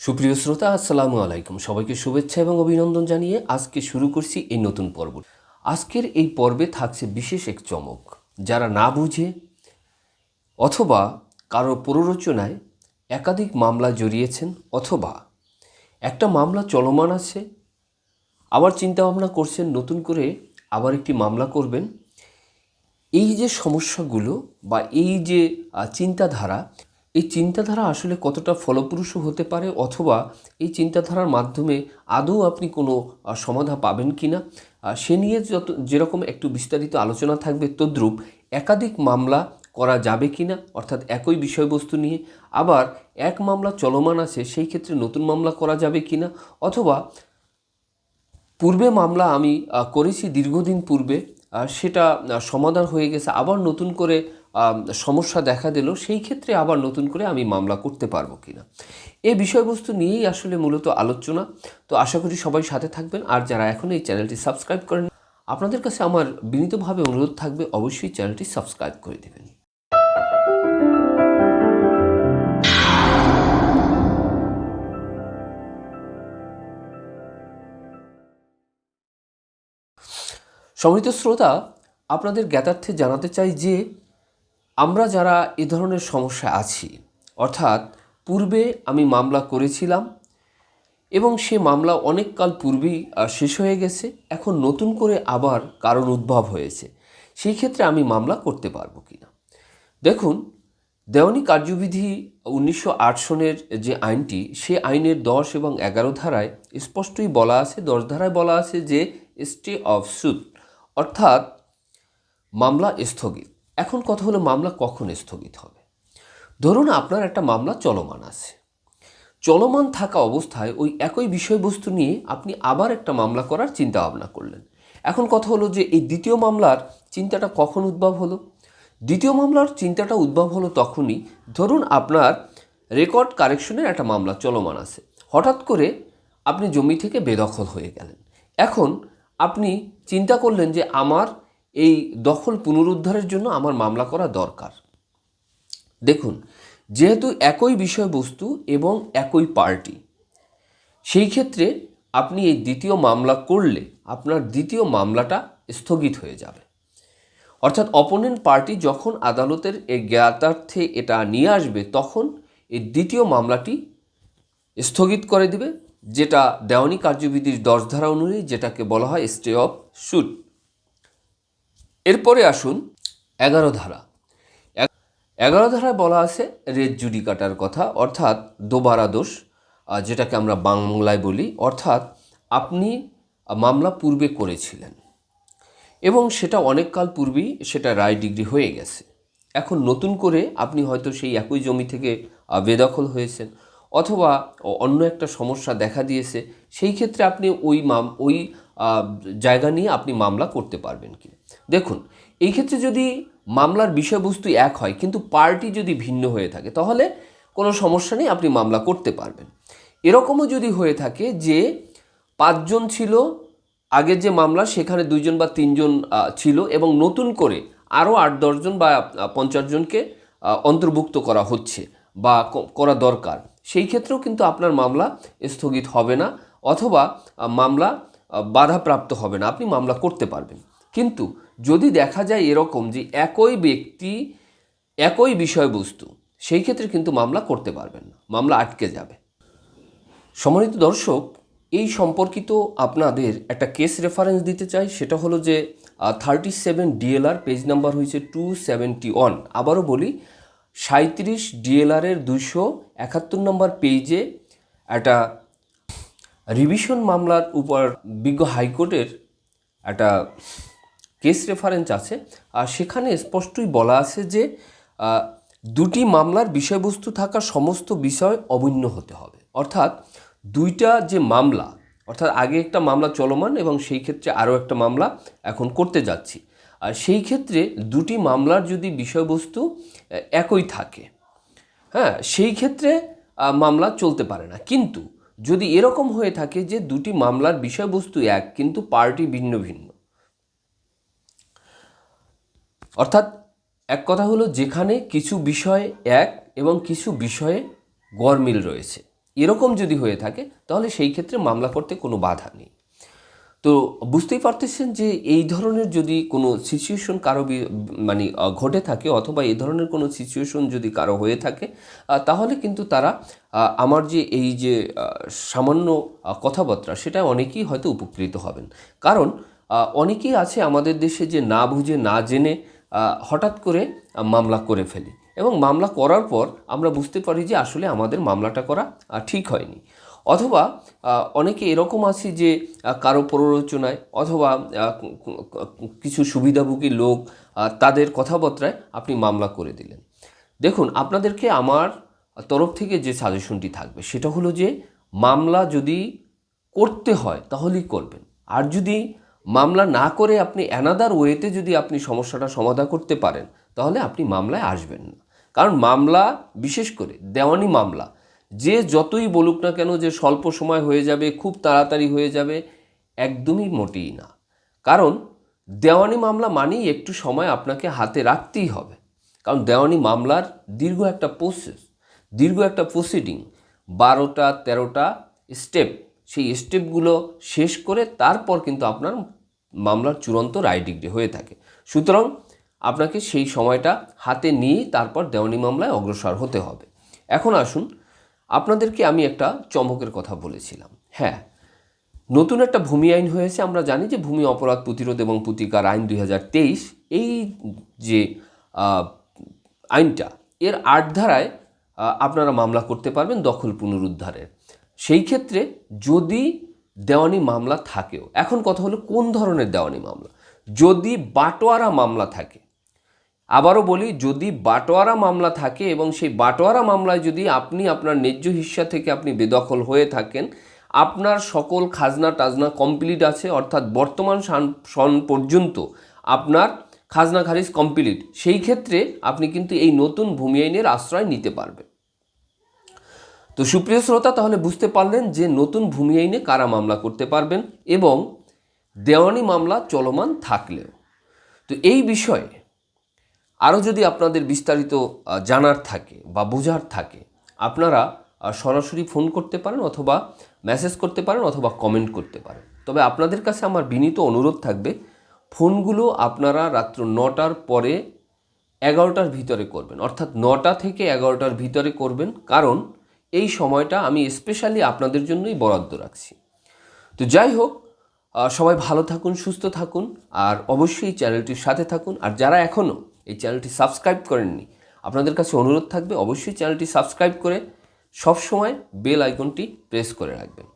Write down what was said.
সুপ্রিয় শ্রোতা, আসসালামু আলাইকুম। সবাইকে শুভেচ্ছা এবং অভিনন্দন জানিয়ে আজকে শুরু করছি এই নতুন পর্ব। আজকের এই পর্বে থাকছে বিশেষ এক চমক। যারা না বুঝে অথবা কারও প্ররোচনায় একাধিক মামলা জড়িয়েছেন অথবা একটা মামলা চলমান আছে, আবার চিন্তা ভাবনা করছেন, নতুন করে আবার একটি মামলা করবেন, এই যে সমস্যাগুলো বা এই যে চিন্তাধারা এই চিন্তাধারা আসলে কতটা ফলপ্রসূ হতে পারে অথবা এই চিন্তাধারার মাধ্যমে আদৌ আপনি কোনো সমাধা পাবেন কি না সে নিয়ে যত, যেরকম একটু বিস্তারিত আলোচনা থাকবে তদ্রূপ একাধিক মামলা করা যাবে কি না অর্থাৎ একই বিষয়বস্তু নিয়ে। আবার এক মামলা চলমান আছে, সেই ক্ষেত্রে নতুন মামলা করা যাবে কি না অথবা পূর্বে মামলা আমি করেছি দীর্ঘদিন পূর্বে সেটা সমাধান হয়ে গেছে, আবার নতুন করে সমস্যা দেখা দিল, সেই ক্ষেত্রে আবার নতুন করে আমি মামলা করতে পারব কিনা। এ বিষয়বস্তু নিয়েই আসলে মূলত আলোচনা। তো আশা করি সবাই সাথে থাকবেন। আর যারা এখন এই চ্যানেলটি সাবস্ক্রাইব করেন আপনাদের কাছে আমার বিনীতভাবে অনুরোধ থাকবে, অবশ্যই চ্যানেলটি সাবস্ক্রাইব করে দেবেন। সম্মানিত শ্রোতা, আপনাদের জ্ঞাতার্থে জানাতে চাই যে আমরা যারা এ ধরনের সমস্যা আছি, অর্থাৎ পূর্বে আমি মামলা করেছিলাম এবং সে মামলা অনেক কাল পূর্বেই শেষ হয়ে গেছে, এখন নতুন করে আবার কারণ উদ্ভব হয়েছে, সেই ক্ষেত্রে আমি মামলা করতে পারব কিনা? দেখুন, দেওয়ানি কার্যবিধি উনিশশো আট সনের যে আইনটি, সে আইনের দশ এবং এগারো ধারায় স্পষ্টই বলা আছে, দশ ধারায় বলা আছে যে স্টে অফ সুট অর্থাৎ মামলা স্থগিত। এখন কথা হলো মামলা কখন স্থগিত হবে। ধরুন আপনার একটা মামলা চলমান আছে। চলমান থাকা অবস্থায় ওই একই বিষয়বস্তু নিয়ে আপনি আবার একটা মামলা করার চিন্তা ভাবনা করলেন। এখন কথা হলো যে এই দ্বিতীয় মামলার চিন্তাটা কখন উদ্ভব হলো? দ্বিতীয় মামলার চিন্তাটা উদ্ভব হলো তখনই ধরুন আপনার রেকর্ড কারেকশনের একটা মামলা চলমান আছে। হঠাৎ করে আপনি জমি থেকে বেদখল হয়ে গেলেন। এখন আপনি চিন্তা করলেন যে আমার এই দখল পুনরুদ্ধারের জন্য আমার মামলা করা দরকার। দেখুন, যেহেতু একই বিষয়বস্তু এবং একই পার্টি, সেই ক্ষেত্রে আপনি এই দ্বিতীয় মামলা করলে আপনার দ্বিতীয় মামলাটা স্থগিত হয়ে যাবে। অর্থাৎ অপোনেন্ট পার্টি যখন আদালতের এই জ্ঞাতার্থে এটা নিয়ে আসবে, তখন এই দ্বিতীয় মামলাটি স্থগিত করে দিবে, যেটা দেওয়ানি কার্যবিধির দশ ধারা অনুযায়ী যেটাকে বলা হয় স্টে অফ শুট এরপরে আসুন এগারো ধারা। এগারো ধারায় বলা আছে রেড জুডি কাটার কথা, অর্থাৎ দোবারা দোষ যেটাকে আমরা বাংলায় বলি, অর্থাৎ আপনি মামলা পূর্বে করেছিলেন। এবং সেটা অনেক কাল পূর্বেই সেটা রায় ডিগ্রি হয়ে গেছে। এখন নতুন করে আপনি হয়তো সেই একই জমি থেকে বেদখল হয়েছেন। অথবা অন্য একটা সমস্যা দেখা দিয়েছে, সেই ক্ষেত্রে আপনি ওই মাম, ওই জায়গা নিয়ে আপনি মামলা করতে পারবেন কি? দেখুন, এই ক্ষেত্রে যদি মামলার বিষয়বস্তু এক হয়, কিন্তু পার্টি যদি ভিন্ন হয়ে থাকে, তাহলে কোনো সমস্যা নেই, আপনি মামলা করতে পারবেন। এরকমও যদি হয়ে থাকে যে পাঁচজন ছিল আগের যে মামলা, সেখানে দুইজন বা তিনজন ছিল এবং নতুন করে আরও আট, দশজন বা পঞ্চাশ জনকে অন্তর্ভুক্ত করা হচ্ছে বা করা দরকার। সেই ক্ষেত্রেও কিন্তু আপনার মামলা স্থগিত হবে না অথবা মামলা বাধাপ্রাপ্ত হবে না। আপনি মামলা করতে পারবেন। কিন্তু যদি দেখা যায় এরকম যে একই ব্যক্তি একই বিষয়বস্তু, সেই ক্ষেত্রে কিন্তু মামলা করতে পারবেন না। মামলা আটকে যাবে। সম্মানিত দর্শক, এই সম্পর্কিত আপনাদের একটা কেস রেফারেন্স দিতে চাই। সেটা হলো যে thirty seven DLR page number হয়েছে টু সেভেন্টি ওয়ান আবারও বলি সাঁত্রিশ ডিএলআরের দুশো একাত্তর নম্বর পেজে একটা রিভিশন মামলার উপর বিজ্ঞ হাইকোর্টের একটা কেস রেফারেন্স আছে। আর সেখানে স্পষ্টই বলা আছে যে দুটি মামলার বিষয়বস্তু থাকা সমস্ত বিষয় অভিন্ন হতে হবে। অর্থাৎ দুইটা যে মামলা, অর্থাৎ আগে একটা মামলা চলমান এবং সেই ক্ষেত্রে আরও একটা মামলা এখন করতে যাচ্ছি। আর সেই ক্ষেত্রে দুটি মামলার যদি বিষয়বস্তু একই থাকে হ্যাঁ সেই ক্ষেত্রে মামলা চলতে পারে না। কিন্তু যদি এরকম হয়ে থাকে যে দুটি মামলার বিষয়বস্তু এক, কিন্তু পার্টি ভিন্ন ভিন্ন। অর্থাৎ এক কথা হলো যেখানে কিছু বিষয় এক এবং কিছু বিষয়ে গরমিল রয়েছে। এরকম যদি হয়ে থাকে, তাহলে সেই ক্ষেত্রে মামলা করতে কোনো বাধা নেই। তো বুঝতেই পারতেছেন যে এই ধরনের যদি কোনো সিচুয়েশন কারও মানে ঘটে থাকে অথবা এই ধরনের কোনো সিচুয়েশন যদি কারও হয়ে থাকে তাহলে কিন্তু তারা আমার যে এই যে সামান্য কথাবার্তা, সেটা অনেকেই হয়তো উপকৃত হবেন। কারণ অনেকেই আছে আমাদের দেশে যে না বুঝে, না জেনে হঠাৎ করে মামলা করে ফেলি। এবং মামলা করার পর আমরা বুঝতে পারি যে আসলে আমাদের মামলাটা করা ঠিক হয়নি। অথবা অনেকে এরকম আছে যে কারও প্ররোচনায় অথবা কিছু সুবিধাভোগী লোক তাদের কথাবার্তায় আপনি মামলা করে দিলেন। দেখুন, আপনাদেরকে আমার তরফ থেকে যে সাজেশনটি থাকবে, সেটা হলো যে, মামলা যদি করতে হয়, তাহলেই করবেন। আর যদি মামলা না করে আপনি অ্যানাদার ওয়েতে যদি আপনি সমস্যাটা সমাধান করতে পারেন, তাহলে আপনি মামলায় আসবেন না। কারণ মামলা, বিশেষ করে দেওয়ানি মামলা যে যতই বলুক না কেন যে স্বল্প সময় হয়ে যাবে, খুব তাড়াতাড়ি হয়ে যাবে, একদমই মোটেই না। কারণ দেওয়ানি মামলা মানেই একটু সময় আপনাকে হাতে রাখতেই হবে। কারণ দেওয়ানি মামলার দীর্ঘ একটা প্রসেস দীর্ঘ একটা প্রসিডিং বারোটা, তেরোটা স্টেপ সেই স্টেপগুলো শেষ করে তারপর কিন্তু আপনার মামলার চূড়ান্ত রায় ডিগ্রি হয়ে থাকে। সুতরাং আপনাকে সেই সময়টা হাতে নিয়েই তারপর দেওয়ানি মামলায় অগ্রসর হতে হবে। এখন আসুন আপনাদেরকে আমি একটা চমকের কথা বলেছিলাম। হ্যাঁ নতুন একটা ভূমি আইন হয়েছে, আমরা জানি যে ভূমি অপরাধ প্রতিরোধ এবং প্রতিকার আইন দুই হাজার তেইশ, এই যে আইনটা, এর আট ধারায় আপনারা মামলা করতে পারবেন দখল পুনরুদ্ধারের সেই ক্ষেত্রে যদি দেওয়ানি মামলা থাকেও, এখন কথা হলো কোন ধরনের দেওয়ানি মামলা? যদি বাটোয়ারা মামলা থাকে আবারও বলি, যদি বাটোয়ারা মামলা থাকে এবং সেই বাটোয়ারা মামলায় যদি আপনি আপনার ন্যায্য হিস্সা থেকে আপনি বেদখল হয়ে থাকেন, আপনার সকল খাজনা টাজনা কমপ্লিট আছে, অর্থাৎ বর্তমান সন পর্যন্ত আপনার খাজনা খারিজ কমপ্লিট সেই ক্ষেত্রে আপনি কিন্তু এই নতুন ভূমি আইনের আশ্রয় নিতে পারবেন। তো সুপ্রিয় শ্রোতা, তাহলে বুঝতে পারলেন যে নতুন ভূমি আইনে কারা মামলা করতে পারবেন এবং দেওয়ানি মামলা চলমান থাকলেও। তো এই বিষয়ে আরও যদি আপনাদের বিস্তারিত জানার থাকে বা বোঝার থাকে, আপনারা সরাসরি ফোন করতে পারেন অথবা মেসেজ করতে পারেন অথবা কমেন্ট করতে পারেন। তবে আপনাদের কাছে আমার বিনীত অনুরোধ থাকবে, ফোনগুলো আপনারা রাত্র নটার পরে এগারোটার ভিতরে করবেন। অর্থাৎ নটা থেকে এগারোটার ভিতরে করবেন, কারণ এই সময়টা আমি স্পেশালি আপনাদের জন্যই বরাদ্দ রাখছি। তো যাই হোক সবাই ভালো থাকুন, সুস্থ থাকুন, আর অবশ্যই চ্যানেলটির সাথে থাকুন। আর যারা এখনও এই চ্যানেলটি সাবস্ক্রাইব করেননি। আপনাদের কাছে অনুরোধ থাকবে অবশ্যই চ্যানেলটি সাবস্ক্রাইব করে সবসময় বেল আইকনটি প্রেস করে রাখবেন।